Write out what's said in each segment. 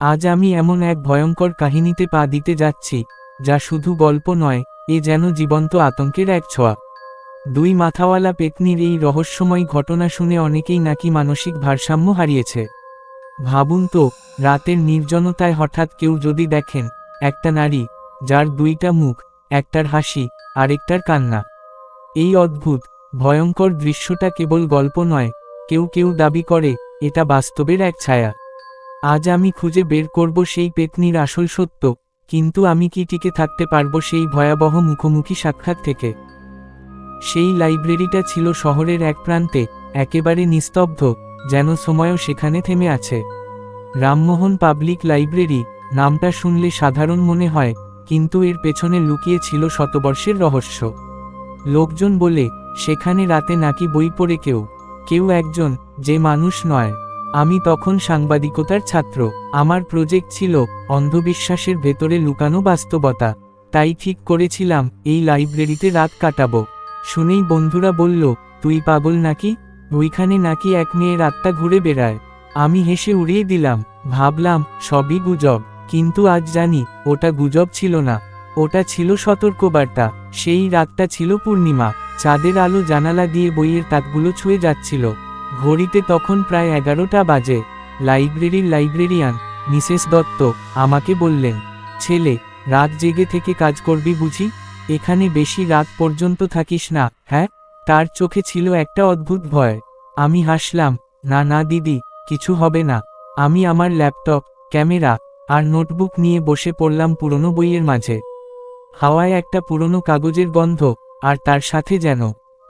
আজ আমি এমন এক ভয়ঙ্কর কাহিনীতে পা দিতে যাচ্ছি, যা শুধু গল্প নয়, এ যেন জীবন্ত আতঙ্কের এক ছোঁয়া। দুই মাথাওয়ালা পেতনির এই রহস্যময় ঘটনা শুনে অনেকেই নাকি মানসিক ভারসাম্য হারিয়েছে। ভাবুন তো, রাতের নির্জনতায় হঠাৎ কেউ যদি দেখেন, একটা নারী, যার দুইটা মুখ, একটার হাসি, আরেকটার কান্না। এই অদ্ভুত, ভয়ঙ্কর দৃশ্যটা কেবল গল্প নয়, কেউ কেউ দাবি করে, এটা বাস্তবের এক ছায়া। আজ আমি খুঁজে বের করব সেই পেতনির আসল সত্য, কিন্তু আমি কি টিকে থাকতে পারব সেই ভয়াবহ মুখোমুখি সাক্ষাৎ থেকে? সেই লাইব্রেরিটা ছিল শহরের এক প্রান্তে, একেবারে নিস্তব্ধ, যেন সময়ও সেখানে থেমে আছে। রামমোহন পাবলিক লাইব্রেরি, নামটা শুনলে সাধারণ মনে হয়, কিন্তু এর পেছনে লুকিয়ে ছিল শতবর্ষের রহস্য। লোকজন বলে, সেখানে রাতে নাকি বই পড়ে কেউ? কেউ একজন, যে মানুষ নয়। আমি তখন সাংবাদিকতার ছাত্র। আমার প্রজেক্ট ছিল অন্ধবিশ্বাসের ভেতরে লুকানো বাস্তবতা। তাই ঠিক করেছিলাম, এই লাইব্রেরিতে রাত কাটাবো। শুনেই বন্ধুরা বলল, তুই পাগল নাকি? ওইখানে নাকি এক মেয়ের আত্মা ঘুরে বেড়ায়। আমি হেসে উড়িয়ে দিলাম, ভাবলাম, সবই গুজব। কিন্তু আজ জানি, ওটা গুজব ছিল না। ওটা ছিল সতর্কবার্তা। সেই রাতটা ছিল পূর্ণিমা। চাঁদের আলো জানালা দিয়ে বইয়ের তাকগুলো ছুঁয়ে যাচ্ছিল। ঘড়িতে তখন প্রায় এগারোটা বাজে। লাইব্রেরির লাইব্রেরিয়ান, মিসেস দত্ত, আমাকে বললেন, ছেলে, রাত জেগে থেকে কাজ করবি বুঝি? এখানে বেশি রাত পর্যন্ত থাকিস না হ্যাঁ? তার চোখে ছিল একটা অদ্ভুত ভয়। আমি হাসলাম, না না, দিদি, কিছু হবে না। আমি আমার ল্যাপটপ, ক্যামেরা আর নোটবুক নিয়ে বসে পড়লাম পুরনো বইয়ের মাঝে। হাওয়ায় একটা পুরনো কাগজের গন্ধ, আর তার সাথে যেন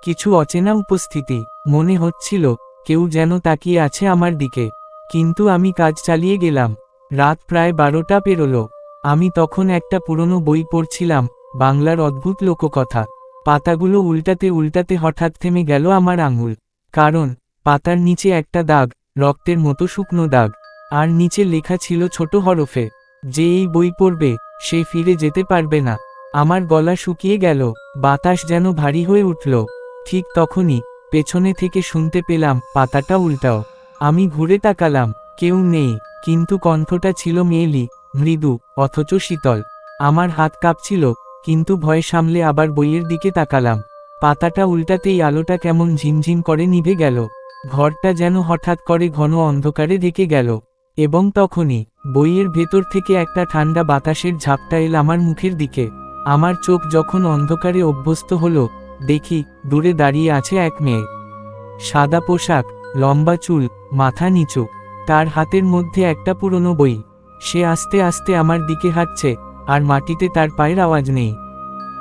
কিছু অচেনা উপস্থিতি, মনে হচ্ছিল কেউ যেন তাকিয়ে আছে আমার দিকে। কিন্তু আমি কাজ চালিয়ে গেলাম। রাত প্রায় বারোটা পেরোল। আমি তখন একটা পুরনো বই পড়ছিলাম, বাংলার অদ্ভুত লোককথা। পাতাগুলো উল্টাতে উল্টাতে হঠাৎ থেমে গেল আমার আঙুল। কারণ, পাতার নিচে একটা দাগ, রক্তের মতো শুকনো দাগ। আর নিচে লেখা ছিল ছোট হরফে, যে এই বই পড়বে, সে ফিরে যেতে পারবে না। আমার গলা শুকিয়ে গেল, বাতাস যেন ভারী হয়ে উঠল। ঠিক তখনই পেছনে থেকে শুনতে পেলাম, পাতাটা উল্টাও। আমি ঘুরে তাকালাম, কেউ নেই, কিন্তু কণ্ঠটা ছিল মেয়েলি, মৃদু, অথচ শীতল। আমার হাত কাঁপছিল, কিন্তু ভয় সামলে আবার বইয়ের দিকে তাকালাম। পাতাটা উল্টাতেই আলোটা কেমন ঝিমঝিম করে নিভে গেল। ঘরটা যেন হঠাৎ করে ঘন অন্ধকারে ঢেকে গেল। এবং তখনই, বইয়ের ভেতর থেকে একটা ঠান্ডা বাতাসের ঝাপটা এল আমার মুখের দিকে। আমার চোখ যখন অন্ধকারে অভ্যস্ত হলো দেখি, দূরে দাঁড়িয়ে আছে এক মেয়ে। সাদা পোশাক, লম্বা চুল, মাথা নিচু। তার হাতের মধ্যে একটা পুরনো বই। সে আস্তে আস্তে আমার দিকে হাঁটছে, আর মাটিতে তার পায়ের আওয়াজ নেই।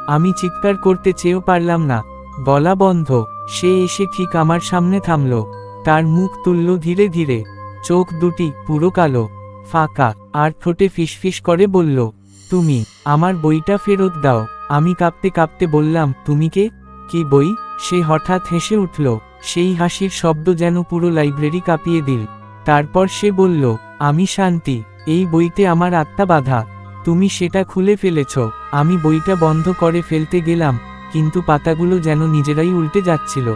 আমি চিৎকার করতে চেয়েও পারলাম না। গলা বন্ধ। সে এসে ঠিক আমার সামনে থামল। তার মুখ তুলল ধীরে ধীরে। চোখ দুটি পুরো কালো, ফাঁকা, আর ঠোঁটে ফিসফিস করে বলল, তুমি, আমার বইটা ফেরত দাও। আমি কাঁপতে কাঁপতে বললাম, তুমি কে? কি বই? সে হঠাৎ হেসে উঠল, সেই হাসির শব্দ যেন পুরো লাইব্রেরি কাঁপিয়ে দিল। তারপর সে বলল, আমি শান্তি, এই বইতে আমার আত্মা বাধা। তুমি সেটা খুলে ফেলেছ। আমি বইটা বন্ধ করে ফেলতে গেলাম, কিন্তু পাতাগুলো যেন নিজেরাই উল্টে যাচ্ছিল।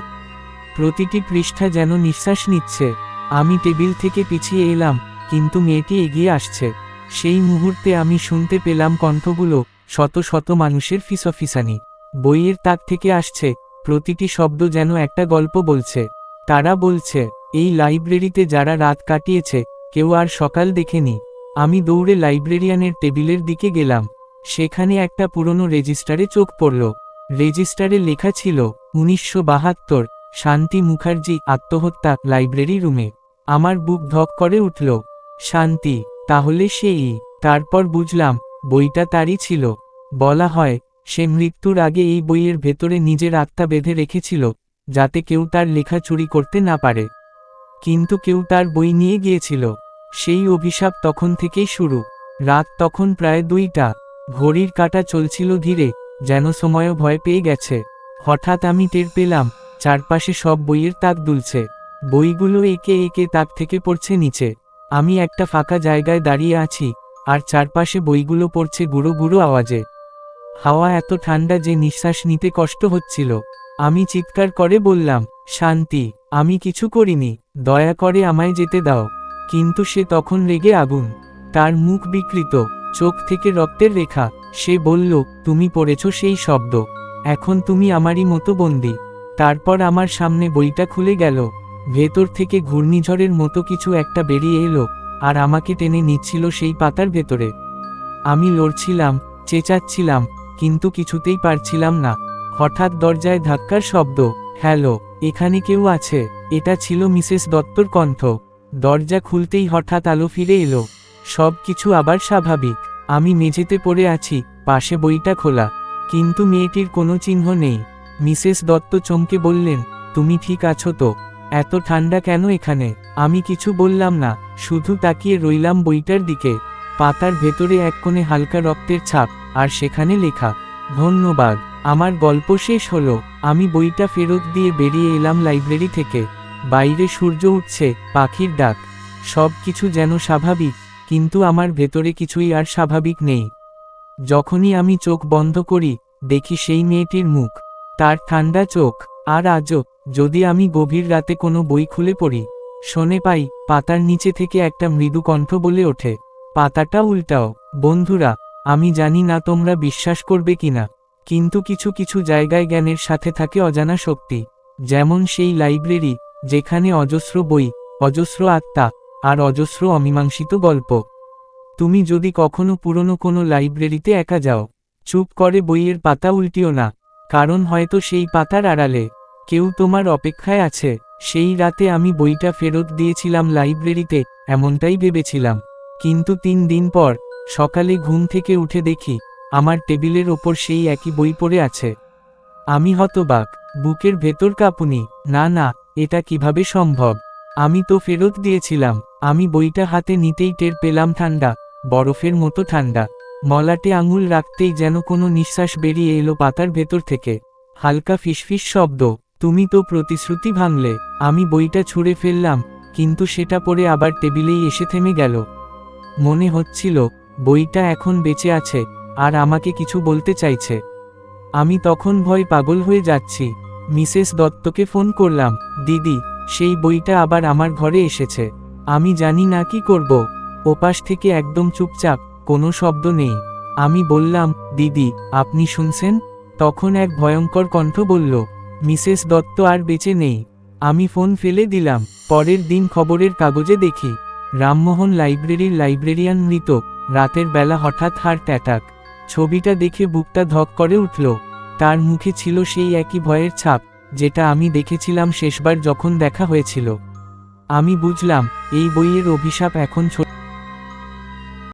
প্রতিটি পৃষ্ঠা যেন নিঃশ্বাস নিচ্ছে। আমি টেবিল থেকে পিছিয়ে এলাম, কিন্তু মেয়েটি এগিয়ে আসছে। সেই মুহূর্তে আমি শুনতে পেলাম কণ্ঠগুলো শত শত মানুষের ফিসফিসানি। বইয়ের তাক থেকে আসছে, প্রতিটি শব্দ যেন একটা গল্প বলছে। তারা বলছে, এই লাইব্রেরিতে যারা রাত কাটিয়েছে, কেউ আর সকাল দেখেনি। আমি দৌড়ে লাইব্রেরিয়ানের টেবিলের দিকে গেলাম। সেখানে একটা পুরনো রেজিস্টারে চোখ পড়ল। রেজিস্টারে লেখা ছিল, উনিশশো বাহাত্তর, শান্তি মুখার্জি আত্মহত্যা লাইব্রেরি রুমে। আমার বুক ধক করে উঠল। শান্তি, তাহলে সেই। তারপর বুঝলাম, বইটা তারই ছিল। বলা হয় সে মৃত্যুর আগে এই বইয়ের ভেতরে নিজের আত্মা বেঁধে রেখেছিল, যাতে কেউ তার লেখা চুরি করতে না পারে। কিন্তু কেউ তার বই নিয়ে গিয়েছিল। সেই অভিশাপ তখন থেকেই শুরু। রাত তখন প্রায় দুইটা। ঘড়ির কাটা চলছিল ধীরে, যেন সময়ও ভয় পেয়ে গেছে। হঠাৎ আমি টের পেলাম, চারপাশে সব বইয়ের তাক দুলছে। বইগুলো একে একে তাক থেকে পড়ছে নিচে। আমি একটা ফাঁকা জায়গায় দাঁড়িয়ে আছি, আর চারপাশে বইগুলো পড়ছে গুঁড়ো গুঁড়ো আওয়াজে। হাওয়া এত ঠান্ডা যে নিঃশ্বাস নিতে কষ্ট হচ্ছিল। আমি চিৎকার করে বললাম, শান্তি, আমি কিছু করিনি, দয়া করে আমায় যেতে দাও। কিন্তু সে তখন রেগে আগুন, তার মুখ বিকৃত, চোখ থেকে রক্তের রেখা। সে বলল, তুমি পড়েছ সেই শব্দ, এখন তুমি আমারই মতো বন্দি। তারপর আমার সামনে বইটা খুলে গেল। ভেতর থেকে ঘূর্ণিঝড়ের মতো কিছু একটা বেরিয়ে এলো, আর আমাকে টেনে নিচ্ছিল সেই পাতার ভেতরে। আমি লড়ছিলাম, চেঁচাচ্ছিলাম কিন্তু কিছুতেই পারছিলাম না। হঠাৎ দরজায় ধাক্কার শব্দ, হ্যালো, এখানে কেউ আছে? এটা ছিল মিসেস দত্তর কণ্ঠ। দরজা খুলতেই হঠাৎ আলো ফিরে এলো। সব কিছু আবার স্বাভাবিক। আমি মেঝেতে পড়ে আছি, পাশে বইটা খোলা। কিন্তু মেয়েটির কোনো চিহ্ন নেই। মিসেস দত্ত চমকে বললেন, তুমি ঠিক আছো তো? এত ঠান্ডা কেন এখানে? আমি কিছু বললাম না, শুধু তাকিয়ে রইলাম বইটার দিকে। পাতার ভেতরে এক কোণে হালকা রক্তের ছাপ। আর সেখানে লেখা, ধন্যবাদ, আমার গল্প শেষ হলো, আমি বইটা ফেরত দিয়ে বেরিয়ে এলাম লাইব্রেরি থেকে। বাইরে সূর্য উঠছে, পাখির ডাক। সব কিছু যেন স্বাভাবিক, কিন্তু আমার ভেতরে কিছুই আর স্বাভাবিক নেই। যখনই আমি চোখ বন্ধ করি, দেখি সেই মেয়েটির মুখ। তার ঠান্ডা চোখ, আর আজও, যদি আমি গভীর রাতে কোনো বই খুলে পড়ি। শোনে পাই, পাতার নিচে থেকে একটা মৃদু কণ্ঠ বলে ওঠে। পাতাটা উল্টাও, বন্ধুরা আমি জানি না তোমরা বিশ্বাস করবে কিনা, কিন্তু কিছু কিছু জায়গায় জ্ঞানের সাথে থাকে অজানা শক্তি, যেমন সেই লাইব্রেরি, যেখানে অজস্র বই, অজস্র আত্মা, আর অজস্র অমীমাংসিত গল্প। তুমি যদি কখনো পুরনো কোনো লাইব্রেরিতে একা যাও, চুপ করে বইয়ের পাতা উল্টিও না, কারণ হয়তো সেই পাতার আড়ালে কেউ তোমার অপেক্ষায় আছে। সেই রাতে আমি বইটা ফেরত দিয়েছিলাম লাইব্রেরিতে, এমনটাই ভেবেছিলাম। কিন্তু তিন দিন পর সকালে ঘুম থেকে উঠে দেখি, আমার টেবিলের ওপর সেই একই বই পড়ে আছে। আমি হতবাক, বুকের ভেতর কাঁপুনি, না না, এটা কীভাবে সম্ভব? আমি তো ফেরত দিয়েছিলাম, আমি বইটা হাতে নিতেই টের পেলাম ঠান্ডা, বরফের মতো ঠান্ডা। মলাটে আঙুল রাখতেই যেন কোনো নিঃশ্বাস বেরিয়ে এলো পাতার ভেতর থেকে। হালকা ফিসফিস শব্দ, তুমি তো প্রতিশ্রুতি ভাঙলে, আমি বইটা ছুঁড়ে ফেললাম, কিন্তু সেটা পড়ে আবার টেবিলেই এসে থেমে গেল। মনে হচ্ছিল বইটা এখন বেঁচে আছে, আর আমাকে কিছু বলতে চাইছে। আমি তখন ভয় পাগল হয়ে যাচ্ছি। মিসেস দত্তকে ফোন করলাম, দিদি, সেই বইটা আবার আমার ঘরে এসেছে। আমি জানি না কি করব। ওপাশ থেকে একদম চুপচাপ, কোনো শব্দ নেই। আমি বললাম, দিদি, আপনি শুনছেন? তখন এক ভয়ঙ্কর কণ্ঠ বলল, মিসেস দত্ত আর বেঁচে নেই। আমি ফোন ফেলে দিলাম। পরের দিন খবরের কাগজে দেখি। রামমোহন লাইব্রেরির লাইব্রেরিয়ান মৃত। রাতের বেলা হঠাৎ হার্ট অ্যাটাক। ছবিটা দেখে বুকটা ধক করে উঠল। তার মুখে ছিল সেই একই ভয়ের ছাপ, যেটা আমি দেখেছিলাম শেষবার যখন দেখা হয়েছিল। আমি বুঝলাম, এই বইয়ের অভিশাপ এখন ছোট